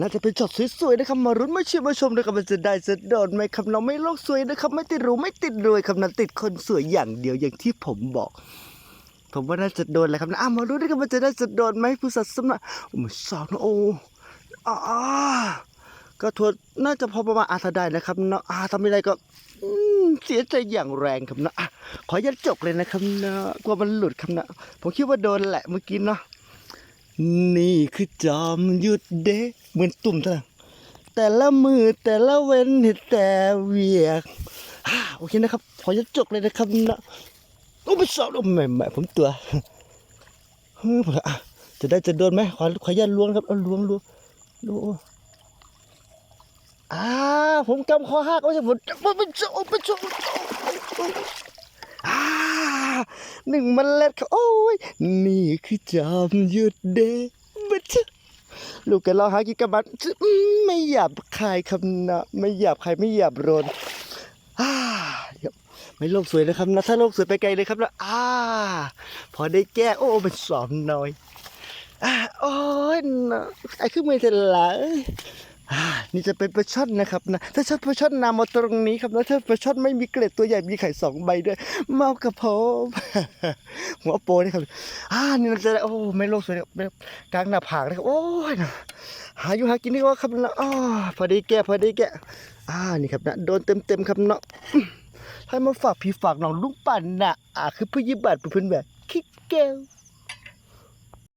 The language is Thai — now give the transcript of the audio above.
น่าจะเป็นช็อตสวยๆนะครับมารุ้นมาเชียร์มาชมนะครับมันจะได้จะโดนไหมครับน้องไม่โลกสวยนะครับ ไม่ติดรู้ไม่ติดรวยครับนั้นติดคนสวยอย่างเดียวอย่างที่ผมบอก ผมว่าน่าจะโดนแหละครับนะมารู้ด้วยกันมันจะได้จะโดนไหมผู้สัตว์สำนักโอ้มสาวนะโอ้อาก็ทวนน่าจะพอประมาณอาถ้าได้นะครับเนาะอาทำไม่ได้ก็เสียใจอย่างแรงครับนะอะขอยัดจกเลยนะครับนะกลัวมันหลุดครับนะผมคิดว่าโดนแหละเมื่อกี้เนาะ นี่คือจอมหยุดเดะเหมือนตุ่มท่านั้นแต่ละมือแต่ละเว้นแต่เวียกโอเคนะครับ ขอยัดจกเลยนะครับนะโอ้ไม่สอบโอ้แม่แม่ผมตัวเฮ้ยผมอะจะได้จะโดนไหมขอขออนุญาตล้วงครับเอาล้วงล้วงล้วงอ่าผมกำคอหักไม่ใช่ผมผมเป็นโจ้เป็นโจ้อ่า หนึ่งมันเล็ดครับโอ้ยนี่คือจอมหยุดเดบัชลูกกันเราหากินกับมันไม่หยาบคายคำนะไม่หยาบคายไม่หยาบโรนอ่าไม่โลกสวยนะครับนะถ้าโลกสวยไปไกลเลยครับนะอ่า พอได้แก้โอ้มันสอมน้อยอ่าโอ้ยนะไอ้ขึ้นมือเสร็จแล้วอ่า นี่จะเป็นปลาช่อนนะครับนะถ้าชอบปลาช่อนนำมาตรงนี้ครับนะถ้าปลาช่อนไม่มีเกล็ดตัวใหญ่มีไข่สองใบด้วยเมากับผมหัวโปนี่ครับอ่านี่เราจะได้โอ้ไม่โลกสวยแบบกลางหน้าผากนะครับโอ้ยนะหาอยู่หากินดีกว่าครับนะอ๋อพอดีแกพอดีแกอ่านี่ครับนะโดนเต็มเต็มครับเนาะให้มาฝากพี่ฝากน้องลุงปั่นนะอ่าคือผู้ยิบัตรเป็นเพื่อนแบบคิดเกล